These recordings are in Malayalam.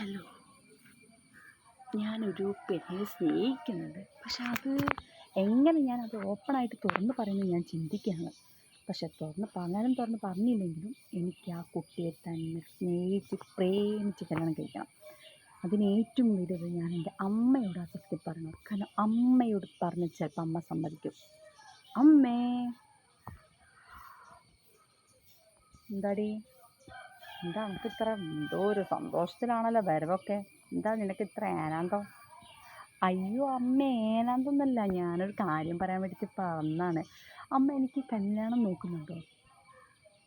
ഹലോ. ഞാനൊരു പെണ്ണിനെ സ്നേഹിക്കുന്നുണ്ട്. പക്ഷെ അത് എങ്ങനെ ഞാനത് ഓപ്പണായിട്ട് തുറന്ന് പറയുന്നത് ഞാൻ ചിന്തിക്കുകയാണ്. പക്ഷെ തുറന്ന് പറഞ്ഞാലും തുറന്ന് പറഞ്ഞില്ലെങ്കിലും എനിക്ക് ആ കുട്ടിയെ തന്നെ സ്നേഹിച്ച് പ്രേമിച്ച് കല്യാണം കഴിക്കണം. അതിന് ഏറ്റവും വലുത് ഞാൻ എന്റെ അമ്മയോട് ആ പറഞ്ഞു കാരണം അമ്മയോട് പറഞ്ഞ് ചിലപ്പോൾ അമ്മ സമ്മതിക്കും. അമ്മേ. എന്താടി? എന്താ നിനക്ക് ഇത്ര എന്തോ ഒരു സന്തോഷത്തിലാണല്ലോ വരവൊക്കെ? എന്താ നിനക്ക് ഇത്ര ഏനാന്തം? അയ്യോ അമ്മ ഏനാന്തൊന്നല്ല. ഞാനൊരു കാര്യം പറയാൻ വേണ്ടിയിട്ട് പറഞ്ഞാണ് അമ്മ എനിക്ക് കല്യാണം നോക്കുന്നുണ്ടോ?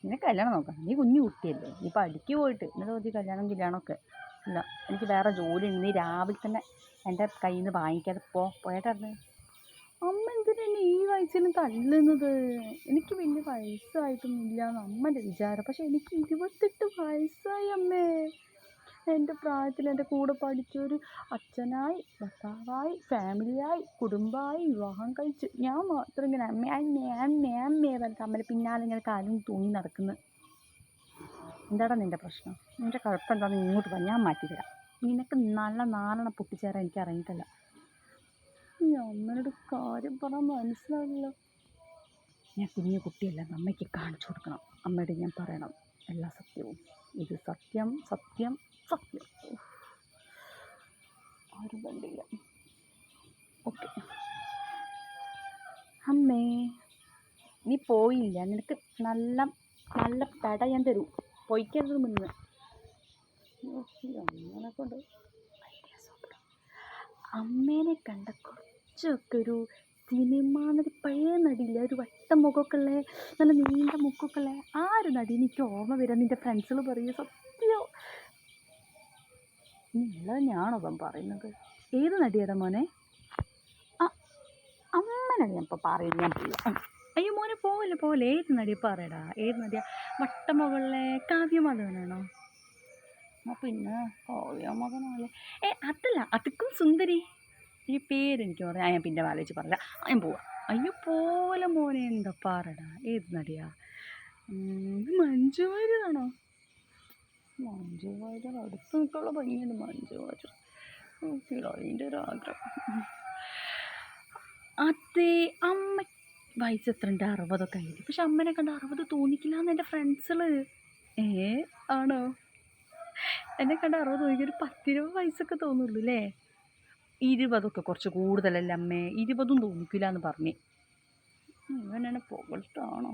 നിനക്ക് കല്യാണം നോക്കാം. നീ കുഞ്ഞു കുട്ടിയല്ലേ. നീ പഠിക്ക് പോയിട്ട്. എന്നിട്ട് മതി കല്യാണം കല്യാണമൊക്കെ ഇല്ല എനിക്ക് വേറെ ജോലി ഉണ്ട്. നീ രാവിലെ തന്നെ എന്റെ കയ്യിൽ നിന്ന് വാങ്ങിക്കാതെ പോ. അമ്മ എന്തിനാണ് ഈ വയസ്സിന് തള്ളുന്നത്? എനിക്ക് വലിയ വയസ്സായിട്ടൊന്നും ഇല്ല എന്ന് അമ്മന്റെ വിചാരം. പക്ഷെ എനിക്ക് ഇരുപത്തെട്ട് വയസ്സായി അമ്മേ. എന്റെ പ്രായത്തിൽ എന്റെ കൂടെ പഠിച്ചൊരു അച്ഛനായി ഭർത്താവായി ഫാമിലിയായി കുടുംബമായി വിവാഹം കഴിച്ച്. ഞാൻ മാത്രം ഇങ്ങനെ അമ്മയായി ഞാൻ ഞാൻ അമ്മേ പറഞ്ഞിട്ട് അമ്മയുടെ പിന്നാലെ ഇങ്ങനെ കാലും തൂങ്ങി നടക്കുന്നു. എന്താടാ നിന്റെ പ്രശ്നം? നിന്റെ കുഴപ്പം എന്താണെന്ന് ഇങ്ങോട്ട് വാ ഞാൻ മാറ്റിത്തരാം. നിനക്ക് നല്ല നാലെണ്ണം പൊട്ടിച്ചേരാൻ എനിക്ക് അമ്മയോട് കാര്യം പറയാൻ മനസ്സിലാവില്ല. ഞാൻ കുഞ്ഞു കുട്ടിയെല്ലാം അമ്മയ്ക്ക് കാണിച്ചു കൊടുക്കണം. അമ്മയുടെ ഞാൻ പറയണം. എല്ലാ സത്യവും. ഇത് സത്യം സത്യം സത്യം. ആരും കണ്ടില്ല. ഓക്കെ. അമ്മേ നീ പോയില്ല. നിനക്ക് നല്ല നല്ല പെട ഞാൻ തരൂ. പൊയ്ക്കരുത് മുന്ന് അമ്മനെ കൊണ്ട് അമ്മേനെ കണ്ട കുറച്ചൊക്കെ ഒരു സിനിമ നടി പഴയ നടിയില്ല ഒരു വട്ട മുഖമൊക്കെ ഉള്ള നല്ല നീണ്ട മുഖമൊക്കെ ഉള്ള ആ ഒരു നടി എനിക്ക് ഓർമ്മ വരാൻ നിന്റെ ഫ്രണ്ട്സുകൾ പറയും സത്യോ? ഉള്ളത് ഞാണോ ഇപ്പം പറയുന്നത്? ഏത് നടിയാടാ മോനെ? ആ അമ്മനാണ് ഞാൻ ഇപ്പോൾ പറയുന്നത് ഞാൻ പോവാം അയ്യോ മോനെ പോവല്ലേ പോവല്ലേ ഏത് നടിയാ പറയടാ? ഏത് നടിയാ? വട്ടമുകളിലെ കാവ്യമധവനാണോ ആ പിന്നെ കാവ്യമധവനല്ലേ ഏ അതല്ല അതുക്കും സുന്ദരി. ഈ പേരെനിക്ക് പറയാം. ഞാൻ പിന്നെ ആലോചിച്ച് പറഞ്ഞ ഞാൻ പോവാം. അയ്യോ പോലെ മോനെ. എന്താ പാറടാ. ഏത് നടിയാ? മഞ്ജു വാര്യരാണോ? മഞ്ജു വാര്യർ അടുത്ത് നിൽക്കുള്ള ഭംഗിയുണ്ട്. മഞ്ജു വാര്യർ. അതിന്റെ ഒരു ആഗ്രഹം. അതെ അമ്മ വയസ്സ് എത്രണ്ട് അറുപതൊക്കെ ആയിരുന്നു പക്ഷെ അമ്മനെ കണ്ട് അറുപത് തോന്നിക്കില്ല എന്ന് എന്റെ ഫ്രണ്ട്സുകൾ ഏ ആണോ? എന്നെ കണ്ട് അറുപത് തോന്നിക്കൊരു പത്തിരുപത് വയസ്സൊക്കെ തോന്നുള്ളൂ അല്ലേ? ഇരുപതൊക്കെ കുറച്ച് കൂടുതലല്ലേ അമ്മേ? ഇരുപതും തോന്നിക്കില്ല എന്ന് പറഞ്ഞു. ഇവനെന്നെ പുകഴ്ത്താണോ?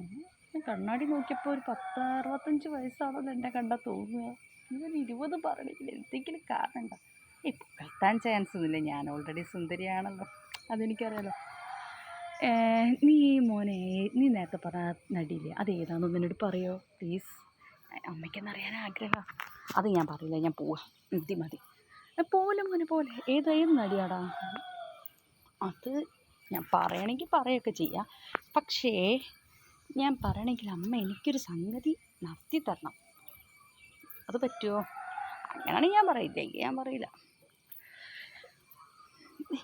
ഞാൻ കണ്ണാടി നോക്കിയപ്പോൾ ഒരു പത്ത് അറുപത്തഞ്ച് വയസ്സാണെന്ന് എന്നെ കണ്ടാൽ തോന്നുക. ഇവൻ ഇരുപത് പറഞ്ഞില്ല എന്തെങ്കിലും കാണണ്ട ഈ പുകഴ്ത്താൻ ചാൻസ് ഒന്നുമില്ല. ഞാൻ ഓൾറെഡി സുന്ദരിയാണല്ലോ. അതെനിക്കറിയാലോ. നീ മോനെ നീ നേരത്തെ പറഞ്ഞ നടിയില്ലേ? അത് ഏതാണെന്ന് എന്നോട് പറയോ? പ്ലീസ് അമ്മയ്ക്കെന്നറിയാൻ ആഗ്രഹമാണ് അത് ഞാൻ പറയില്ല. ഞാൻ പോവാം. മതി മതി. പോലെ മോനെ പോലെ. ഏത് നടിയാടാ? അത് ഞാൻ പറയണമെങ്കിൽ പറയുകയൊക്കെ ചെയ്യാം. പക്ഷേ ഞാൻ പറയണമെങ്കിൽ അമ്മ എനിക്കൊരു സംഗതി നടത്തി തരണം. അത് പറ്റുമോ അങ്ങനെയാണെങ്കിൽ ഞാൻ പറയില്ല ഞാൻ പറയില്ല.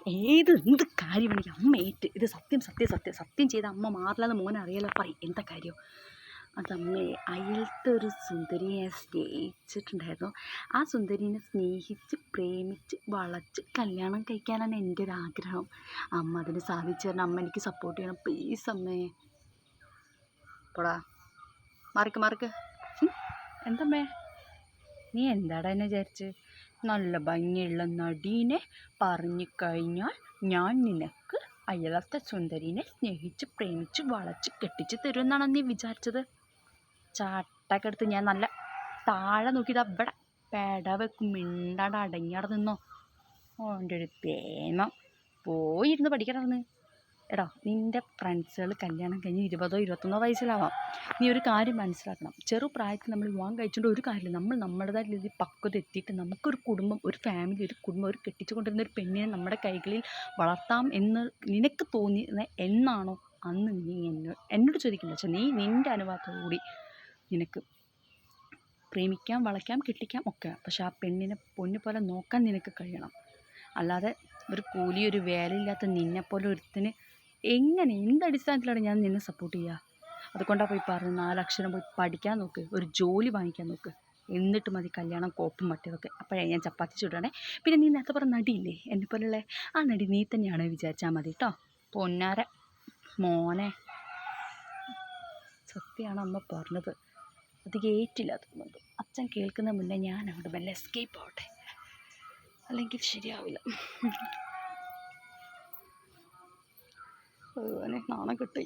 ഏത് എന്ത് കാര്യമാണെങ്കിൽ അമ്മ ഏറ്റ് ഇത് സത്യം സത്യം സത്യം സത്യം ചെയ്ത അമ്മ മാറില്ലാതെ മോനെ അറിയാലോ പറയും എന്താ കാര്യം? അതമ്മേ അയലത്തെ ഒരു സുന്ദരിയെ സ്നേഹിച്ചിട്ടുണ്ടായിരുന്നു. ആ സുന്ദരിനെ സ്നേഹിച്ച് പ്രേമിച്ച് വളച്ച് കല്യാണം കഴിക്കാനാണ് എന്റെ ഒരു ആഗ്രഹം അമ്മ അതിന് സാധിച്ചു തരണം. അമ്മ എനിക്ക് സപ്പോർട്ട് ചെയ്യണം. പ്ലീസ് അമ്മേ. പോടാ. മാറിക്ക് മാറിക്ക്. എന്തമ്മേ? നീ എന്താടാ എന്നെ വിചാരിച്ച്? നല്ല ഭംഗിയുള്ള നടീനെ പറഞ്ഞു കഴിഞ്ഞാൽ ഞാൻ നിനക്ക് അയലത്തെ സുന്ദരിനെ സ്നേഹിച്ച് പ്രേമിച്ച് വളച്ച് കെട്ടിച്ച് തരുമെന്നാണോ നീ വിചാരിച്ചത്? ചാട്ടൊക്കെ എടുത്ത് ഞാൻ നല്ല താഴെ നോക്കിയത് അവിടെ പെട വെക്കും മിണ്ടാണ്ട് അടങ്ങിയാടെ നിന്നോ. ഓന്റെ ഒരു പ്രേമം പോയിരുന്ന് പഠിക്കണമെന്ന് എടാ നിന്റെ ഫ്രണ്ട്സുകൾ കല്യാണം കഴിഞ്ഞ് ഇരുപതോ ഇരുപത്തൊന്നോ വയസ്സിലാവാം. നീ ഒരു കാര്യം മനസ്സിലാക്കണം. ചെറു പ്രായത്തിൽ നമ്മൾ വിവാഹം കഴിച്ചുകൊണ്ട് ഒരു കാര്യമില്ല. നമ്മൾ നമ്മുടേതായ രീതിയിൽ പക്വത എത്തിയിട്ട് നമുക്കൊരു കുടുംബം ഒരു ഫാമിലി ഒരു കുടുംബം ഒരു കെട്ടിച്ചു കൊണ്ടിരുന്ന ഒരു പെണ്ണിനെ നമ്മുടെ കൈകളിൽ വളർത്താം എന്ന് നിനക്ക് തോന്നിയ എന്നാണോ അന്ന് നീ എന്നോട് എന്നോട് നീ നിന്റെ അനുഭവത്തോടു കൂടി നിനക്ക് പ്രേമിക്കാം വളയ്ക്കാം കെട്ടിക്കാം ഒക്കെ. പക്ഷെ ആ പെണ്ണിനെ പൊന്നു പോലെ നോക്കാൻ നിനക്ക് കഴിയണം. അല്ലാതെ ഒരു കൂലി ഒരു വേലയില്ലാത്ത നിന്നെപ്പോലെ ഒരുത്തിന് എങ്ങനെ എന്ത് അടിസ്ഥാനത്തിലാണ് ഞാൻ നിന്നെ സപ്പോർട്ട് ചെയ്യുക അതുകൊണ്ടാണ് പോയി പറഞ്ഞത് നാലക്ഷരം പോയി പഠിക്കാൻ നോക്ക് ഒരു ജോലി വാങ്ങിക്കാൻ നോക്ക്. എന്നിട്ട് മതി കല്യാണം കോപ്പും മറ്റേതൊക്കെ. അപ്പോഴേ ഞാൻ ചപ്പാത്തി ചൂടാണേ പിന്നെ നീ നേരത്തെ പറഞ്ഞ നടിയില്ലേ? എന്നെ പോലുള്ള ആ നടി നീ തന്നെയാണ് വിചാരിച്ചാൽ മതി കേട്ടോ പൊന്നാര മോനെ. സത്യമാണ് അമ്മ പറഞ്ഞത്? അത് കേറ്റില്ല തോന്നുന്നുണ്ട് അച്ഛൻ കേൾക്കുന്ന മുന്നേ ഞാൻ അവിടെ വല്ല എസ്കേപ്പ് ആവട്ടെ അല്ലെങ്കിൽ ശരിയാവില്ല ഭഗവാനെ നാണം കിട്ടി